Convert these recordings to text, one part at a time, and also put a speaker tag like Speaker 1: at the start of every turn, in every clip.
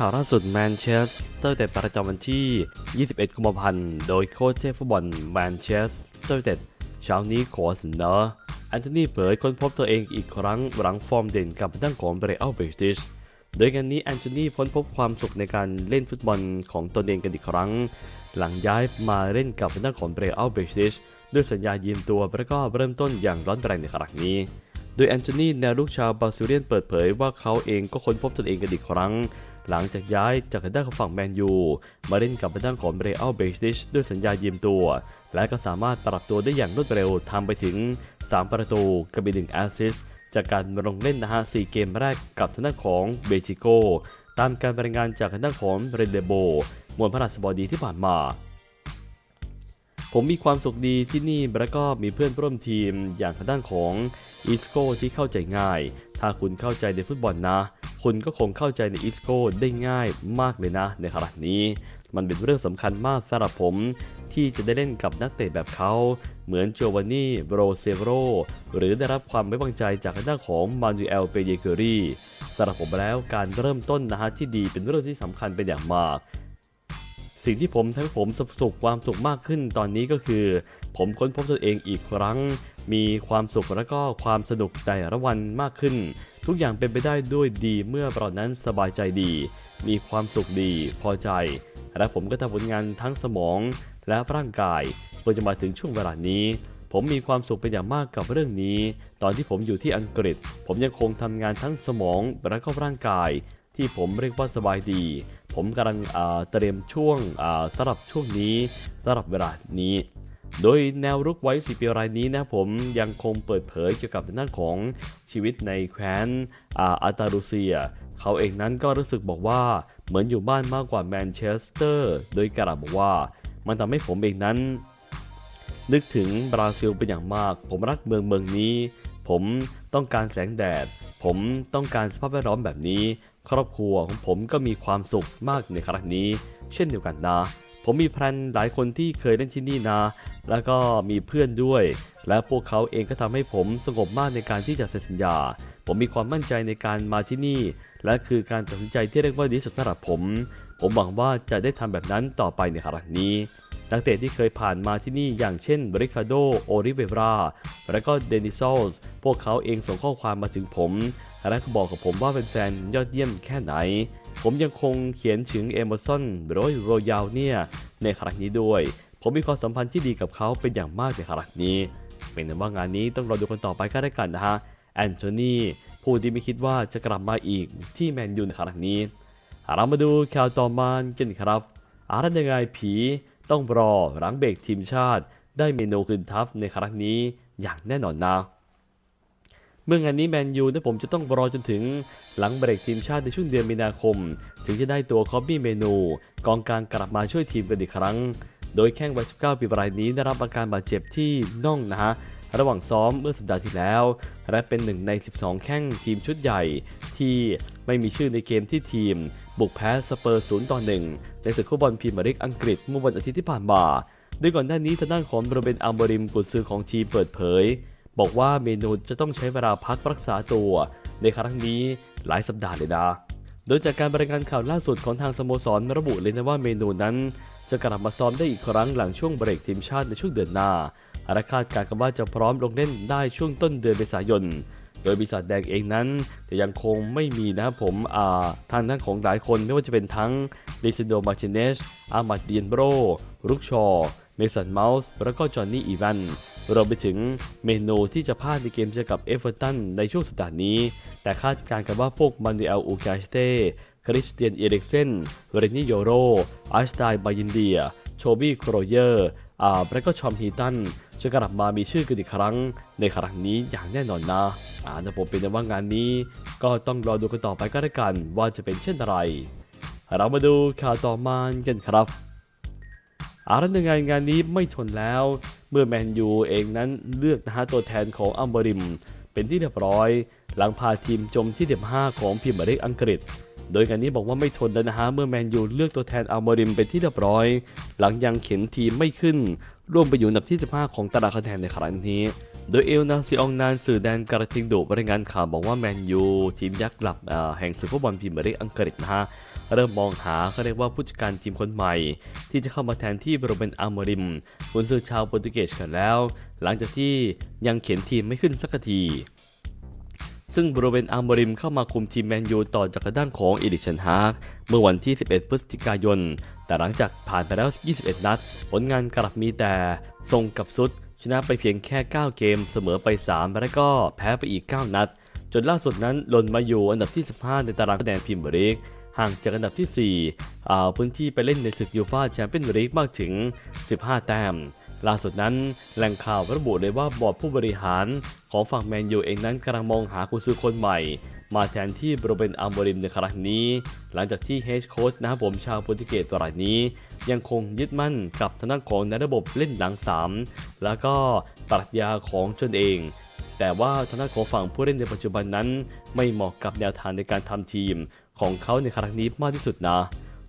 Speaker 1: ข่าวล่าสุดแมนเชสเตอร์เต็ดประจำวันที่ 21 กุมภาพันธ์ โดยโค้ชเทพฟุตบอลแมนเชสเตอร์เตดเช้านี้ขอเสนอแอนโทนีเผยค้นพบตัวเองอีกครั้งหลังฟอร์มเด่นกับทางของเบรอัลเบติชโดยงานนี้แอนโทนีพ้นพบความสุขในการเล่นฟุตบอลของตนเองกันอีกครั้ง หลังย้ายมาเล่นกับทางของเบรอัลเบติชด้วยสัญญายืมตัวแล้วก็เริ่มต้นอย่างร้อนแรงในครั้งนี้โดยแอนโทนีแนวลูกชาวบราซิเลียนเปิดเผยว่าเขาเองก็ค้นพบตนเองกันอีกครั้ง หลังจากย้ายจากทางด้านของฝั่งแมนยูมาเล่นกับทางด้านของเบรอัลเบติชด้วยสัญญายืมตัว และก็สามารถปรับตัวได้อย่างรวดเร็วทำไปถึง 3 ประตูกับอีกหนึ่งแอสซิสจากการลงเล่นนะฮะ4เกมแรกกับทางด้านของเบจิโกตามการรายงานจากทางด้านของเรนเดโบมวลพระราชบดีที่ผ่านมา ผมมีความสุขดีที่นี่แล้วก็มีเพื่อนร่วมทีมอย่างทางด้านของอีสโกที่เข้าใจง่าย ถ้าคุณเข้าใจในฟุตบอลนะ คุณก็คงเข้าใจในอีสโก้ได้ง่ายมากเลยนะในขณะนี้ มันเป็นเรื่องสำคัญมากสำหรับผม ที่จะได้เล่นกับนักเตะแบบเขา เหมือนโจวานนี่โบรเซโรหรือได้รับความไว้วางใจจากทางด้านของมานูเอลเปเยเกอรี่สำหรับผมแล้วการเริ่มต้นนะฮะที่ดีเป็นเรื่องที่สำคัญเป็นอย่างมาก สิ่งที่ผมทั้งผมสุขความสุขมากขึ้นตอนนี้ก็คือ ผมค้นพบตัวเองอีกครั้ง มีความสุขและก็ความสนุกแต่ละวันมากขึ้น ทุกอย่างเป็นไปได้ด้วยดีเมื่อเรานั้นสบายใจดี มีความสุขดีพอใจ และผมก็ทำผลงานทั้งสมองและร่างกายเพื่อจะมาถึงช่วงเวลานี้ผมมีความสุขเป็นอย่างมากกับเรื่องนี้ ตอนที่ผมอยู่ที่อังกฤษ ผมยังคงทำงานทั้งสมองและก็ร่างกาย ที่ผมเรียกว่าสบายดี ผมกำลังเตรียมช่วงสำหรับช่วงนี้สำหรับเวลานี้ โดยแนวรุกไว้สีปีรายนี้นะผมยังคงเปิดเผยเกี่ยวกับด้านของชีวิตในแคว้นอาตาลูเซีย เขาเองนั้นก็รู้สึกบอกว่าเหมือนอยู่บ้านมากกว่าแมนเชสเตอร์ โดยกล่าวบอกว่ามันทำให้ผมเองนั้น นึกถึงบราซิลเป็นอย่างมาก ผมรักเมืองเมืองนี้ ผมต้องการแสงแดด ผมต้องการสภาพแวดล้อมแบบนี้ ครอบครัวของผมก็มีความสุขมากในครั้งนี้ เช่นเดียวกันนะ ผมมีแพลนหลายคนที่เคยเล่นที่นี่นะ แล้วก็มีเพื่อนด้วย และพวกเขาเองก็ทำให้ผมสงบมากในการที่จะเซ็นสัญญา ผมมีความมั่นใจในการมาที่นี่ และคือการตัดสินใจที่เรียกว่าดีสุดสำหรับผม ผมหวังว่าจะได้ทำแบบนั้นต่อไปในครั้งนี้นักเตะที่เคยผ่านมาที่นี่อย่างเช่นบริคาโด โอริเวรา และก็เดนิซส วกเขาเองส่งข้อความมาถึงผมและก็บอกกับผมว่าเป็นแฟนยอดเยี่ยมแค่ไหน ผมยังคงเขียนถึงเอมอร์สันหรือว่าโรยาวเนี่ยในครั้งนี้ด้วย ผมมีความสัมพันธ์ที่ดีกับเขาเป็นอย่างมากในครั้งนี้เป็นแต่ว่างานนี้ต้องรอดูกันต่อไปก็ได้กันนะฮะแอนโทนีผู้ที่ไม่คิดว่าจะกลับมาอีกที่แมนยูในครั้งนี้เรามาดูข่าวต่อมากันครับอารันยังไงผีต้องรอหลังเบรกทีมชาติ ได้เมนูคืนทัพในครั้งนี้อย่างแน่นอนนะ เมื่องานนี้แมนยูนะผมจะต้องรอจนถึงหลังเบรกทีมชาติในช่วงเดือนมีนาคม ถึงจะได้ตัวคอบบี้เมนู กองกลางกลับมาช่วยทีมกันอีกครั้ง โดยแข้งวัย 19 ปีรายนี้ได้รับอาการบาดเจ็บที่น่องนะฮะระหว่างซ้อมเมื่อสัปดาห์ที่แล้ว และเป็นหนึ่งใน 12 แข้งทีมชุดใหญ่ ที่ไม่มีชื่อในเกมที่ทีม บุกแพ้สเปอร์ 0 ต่อ 1 ในศึกฟุตบอลพรีเมียร์ลีกอังกฤษเมื่อวันอาทิตย์ที่ผ่านมาโดยก่อนหน้านี้ทางด้านของโรเบนอัลบริมกุนซือของทีมเปิดเผย บอกว่าเมนูจะต้องใช้เวลาพักรักษาตัว ในครั้งนี้หลายสัปดาห์เลยนะ โดยจากการบรายงานข่าวล่าสุดของทางสโมสรระบุเลยนะว่าเมนูนั้น จะกลับมาซ้อมได้อีกครั้งหลังช่วงเบรกทีมชาติในช่วงเดือนหน้าและคาดการณ์กันว่าจะพร้อมลงเล่นได้ช่วงต้นเดือนเมษายน โดยปีศาจแดงเองนั้นจะยังคงไม่มีนะครับผมทางด้านของหลายคนไม่ว่าจะเป็นทั้งลิซิโดมาร์ติเนสอามาดเดียนโบรรุกชอ เมสันเมาส์แล้วก็จอห์นนี่อีวันรวมไปถึงเมนูที่จะพลาดในเกมเจอกับเอเวอร์ตันในช่วงสัปดาห์นี้ แต่คาดการณ์กันว่าพวกมานูเอลอูกาสเต้คริสเตียนเอริกเซนเรนนี่โยโรอาร์สไตล์บายินเดีย โชบี้โครเยอร์อ่าและก็ชอมฮีตันจะกลับมามีชื่อกันอีกครั้ง ในครั้งนี้อย่างแน่นอนนะอ่านะผมเป็นว่างานนี้ ก็ต้องรอดูกันต่อไปก็แล้วกันว่าจะเป็นเช่นไร เรามาดูข่าวต่อมากันครับ อารันยังไงงานนี้ไม่ทนแล้ว เมื่อแมนยูเองนั้นเลือกนะฮะตัวแทนของอัมบริม เป็นที่เรียบร้อย หลังพาทีมจมที่เดียบ5ของพรีเมียร์ลีกอังกฤษ โดยงานนี้บอกว่าไม่ทนแล้วนะฮะเมื่อแมนยูเลือกตัวแทนอัลบริมเป็นที่เรียบร้อย หลังยังเข็นทีมไม่ขึ้น ร่วมไปอยู่อันดับที่ 15 ของตารางคะแนนในครั้งนี้โดยเอลนาซิองนานสื่อแดนกระทิงดุรายงานข่าวบอกว่าแมนยูทีมยักษ์หลับแห่งศึกฟุตบอลพรีเมียร์ลีกอังกฤษนะฮะ เริ่มมองหาเขาเรียกว่าผู้จัดการทีมคนใหม่ ที่จะเข้ามาแทนที่โรเบนอาร์โมริมกุนซือชาวโปรตุเกสกันแล้ว หลังจากที่ยังเขียนทีมไม่ขึ้นสักที ซึ่งบรูเบนอาร์โมริมเข้ามาคุมทีมแมนยูต่อจากด้านของเอริกชันฮาร์กเมื่อวันที่ 11 พฤศจิกายน แต่หลังจากผ่านไปแล้ว 21 นัด ผลงานกลับมีแต่ทรงกับสุด ชนะไปเพียงแค่ 9 เกม เสมอไป 3 และก็แพ้ไปอีก 9 นัดจนล่าสุดนั้นหล่นมาอยู่อันดับที่ 15 ในตารางคะแนนพรีเมียร์ลีก ห่างจากอันดับที่4อ่าพื้นที่ไปเล่นในศึกยูฟ่าแชมเปี้ยนลีกมากถึง 15 แต้ม ล่าสุดนั้นแหล่งข่าวระบุเลยว่าบอร์ดผู้บริหารของฝั่งแมนยูเองนั้นกำลังมองหากุซือคนใหม่ มาแทนที่โรเบนอาร์โมริมในครั้งนี้ หลังจากที่เฮดโค้ชนะครับผมชาวโปรตุเกสรายนี้ ยังคงยึดมั่นกับทางด้านของในระบบเล่นหลัง 3 แล้วก็ปรัชญาของตนเอง แต่ว่าทางด้านของฝั่งผู้เล่นในปัจจุบันนั้น ไม่เหมาะกับแนวทางในการทำทีม ของเขาในครั้งนี้มากที่สุดนะ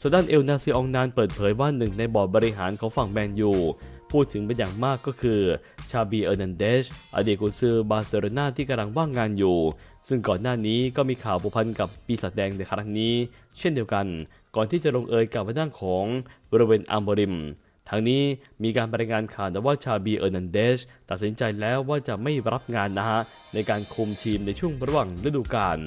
Speaker 1: ส่วนด้านเอลนาซิองนานเปิดเผยว่าหนึ่งในบอร์ดบริหารของฝั่งแมนยูพูดถึงเป็นอย่างมากก็คือชาบีเออร์นันเดชอดีตกุนซือบาร์เซโลนาที่กำลังว่างงานอยู่ ซึ่งก่อนหน้านี้ก็มีข่าวผูกพันกับปีศาจแดงในครั้งนี้ เช่นเดียวกัน ก่อนที่จะลงเอยกับทางด้านของบริเวณอัมบริม ทางนี้มีการรายงานข่าวนะว่าชาบีเออร์นันเดชตัดสินใจแล้วว่าจะไม่รับงานนะฮะในการคุมทีมในช่วงระหว่างฤดูกาล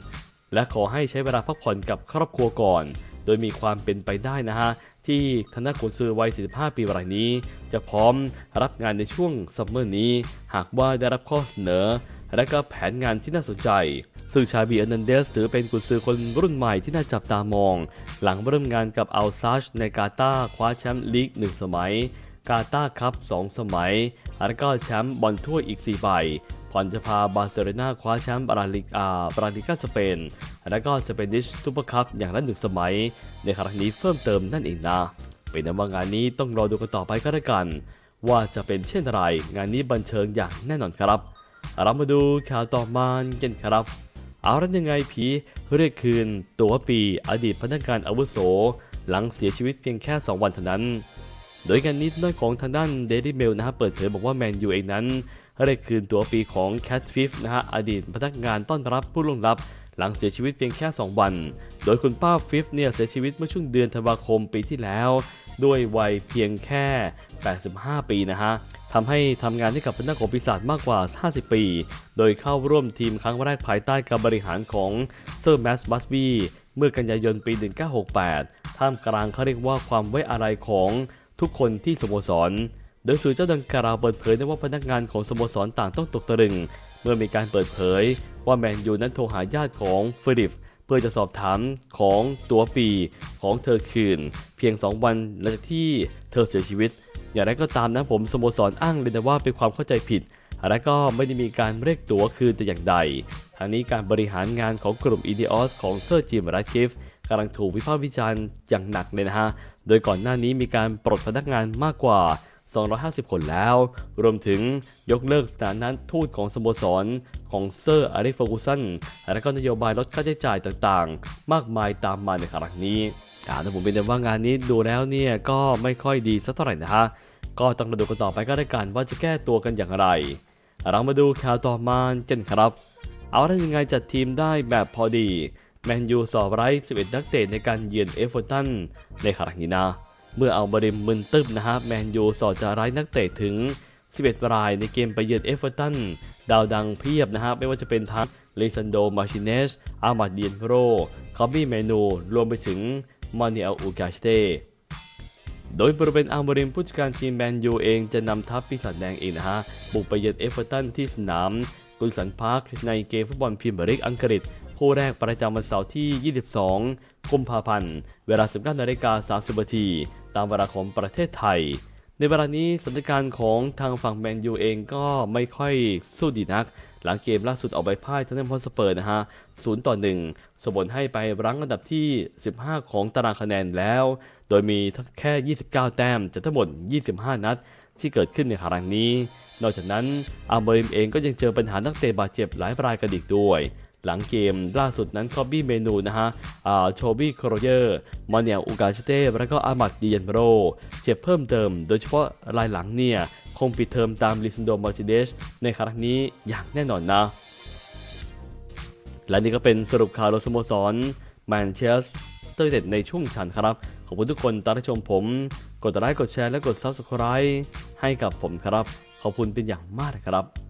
Speaker 1: และขอให้ใช้เวลาพักผ่อนกับครอบครัวก่อน โดยมีความเป็นไปได้นะฮะที่ทางด้านกุนซือวัย 45 ปีรายนี้ จะพร้อมรับงานในช่วงซัมเมอร์นี้ หากว่าได้รับข้อเสนอ และก็แผนงานที่น่าสนใจ ซึ่งชาบีอร์นันเดสถือเป็นกุนซือคนรุ่นใหม่ที่น่าจับตามอง หลังเริ่มงานกับอัลซัชในกาตาคว้าแชมป์ลีก 1 สมัย กาตาร์คัพ 2 สมัย แล้วก็แชมป์บอลถ้วยอีก 4 ใบก่อนจะพาบาร์เซโลนาคว้าแชมป์บราลิกาบราลิกาสเปน และก็สเปนิชซูเปอร์คัพอย่างละหนึ่งสมัย ในครั้งนี้เพิ่มเติมนั่นเองนะ เป็นว่างานนี้ต้องรอดูกันต่อไปก็แล้วกัน ว่าจะเป็นเช่นไร งานนี้บันเทิงอย่างแน่นอนครับ เรามาดูข่าวต่อมากันครับ เอาแล้วยังไงผีเรียกคืน ตัวปีอดีตพนักงานอาวุโส หลังเสียชีวิตเพียงแค่ 2 วันเท่านั้น โดยการนี้ด้านของทางด้านเดลี่เมลนะฮะเปิดเผยบอกว่าแมนยูเองนั้นเรียกคืนตัวปีของแคทฟิฟนะฮะอดีตพนักงานต้อนรับผู้ล่วงลับ หลังเสียชีวิตเพียงแค่ 2 วัน โดยคุณป้าฟิฟเนี่ยเสียชีวิตเมื่อช่วงเดือนธันวาคมปีที่แล้ว ด้วยวัยเพียงแค่ 85 ปีนะฮะ ทำให้ทำงานให้กับพนักงานปีศาจมากกว่า 50 ปี โดยเข้าร่วมทีมครั้งแรกภายใต้การบริหารของเซอร์แมสบัสบีเมื่อกันยายนปี 1968 ท่ามกลางเขาเรียกว่าความไว้อาลัยของทุกคนที่สโมสร โดยสื่อเจ้าดังกล่าวเปิดเผยได้ว่าพนักงานของสโมสรต่างต้องตกตะลึง เมื่อมีการเปิดเผยว่าแมนยูนั้นโทรหาญาติของฟิลิป พื่อจะสอบถามของตัวปีของเธอคืน เพียง 2 วันหลังจากที่เธอเสียชีวิต อย่างไรก็ตามนะผมสโมสรอ้างเลยนะว่าเป็นความเข้าใจผิดและก็ไม่ได้มีการเรียกตั๋วคืนแต่อย่างใดทางนี้การบริหารงานของกลุ่มอีเดออสของเซอร์จิมรัตกิฟกำลังถูกวิพากษ์วิจารณ์อย่างหนักเลยนะฮะ โดยก่อนหน้านี้มีการปลดพนักงานมากกว่า 250 คนแล้ว รวมถึงยกเลิกสถานะทูตของสโมสรของเซอร์อาริฟอร์กูสัน และก็นโยบายลดค่าใช้จ่ายต่างๆ มากมายตามมาในครั้งนี้อ่าแต่ผมเป็นว่างานนี้ดูแล้วเนี่ยก็ไม่ค่อยดีสักเท่าไหร่นะฮะ ก็ต้องมาดูกันต่อไปก็ได้กันว่าจะแก้ตัวกันอย่างไร เรามาดูข่าวต่อมากันครับ เอาได้ยังไงจัดทีมได้แบบพอดี แมนยูสอบไร้11 นักเตะในการเยือนเอฟเวอร์ตันในครั้งนี้นะ เมื่อเอาบริมมึนตึบนะฮะแมนยูสอดจะไร้นักเตะถึง 11 รายในเกมไปเยือนเอฟเวอร์ตันดาวดังเพียบนะฮะไม่ว่าจะเป็นทั้งเลซันโด มาชิเนส อามาดเดียนโรคอบบี้เมนู รวมไปถึงมานิเอลอูกาสเตโดยบริเวณอาร์มริมผู้จัดการทีมแมนยูเองจะนำทัพปีศาจแดงเองนะฮะ บุกไปเยือนเอฟเวอร์ตันที่สนามกุนสันพาร์คในเกมฟุตบอลพรีเมียร์ลีกอังกฤษคู่แรกประจำวันเสาร์ที่ 22 กุมภาพันธ์ เวลา 19นาฬิกา30นาทีตามเวลาของประเทศไทย ในเวลานี้สถานการณ์ของทางฝั่งแมนยูเองก็ไม่ค่อยสู้ดีนัก หลังเกมล่าสุดออกไปพ่ายทางด้านพอสเปอร์นะฮะ0ต่อ1ส่งผลให้ไปรั้งอันดับที่ 15 ของตารางคะแนนแล้ว โดยมีแค่ 29 แต้มจากทั้งหมด 25 นัดที่เกิดขึ้นในครั้งนี้ นอกจากนั้นอาร์เบริมเองก็ยังเจอปัญหานักเตะบาดเจ็บหลายรายกันอีกด้วย หลังเกมล่าสุดนั้นคอบบี้เมนูนะฮะอ่าโชบี้โครเยอร์มาเนียอูกาชเต้และก็อามัดดีเยนโรเจ็บเพิ่มเติม โดยเฉพาะรายหลังเนี่ย คงปิดเทอมตามลิซันโดมาร์ติเดสในครั้งนี้อย่างแน่นอนนะ และนี่ก็เป็นสรุปข่าวโดยสโมสรแมนเชสเตอร์ยูไนเต็ดในช่วงชันครับ ขอบคุณทุกคนตามที่ชมผม กดไลค์กดแชร์และกด Subscribe ให้กับผมครับ ขอบคุณเป็นอย่างมากครับ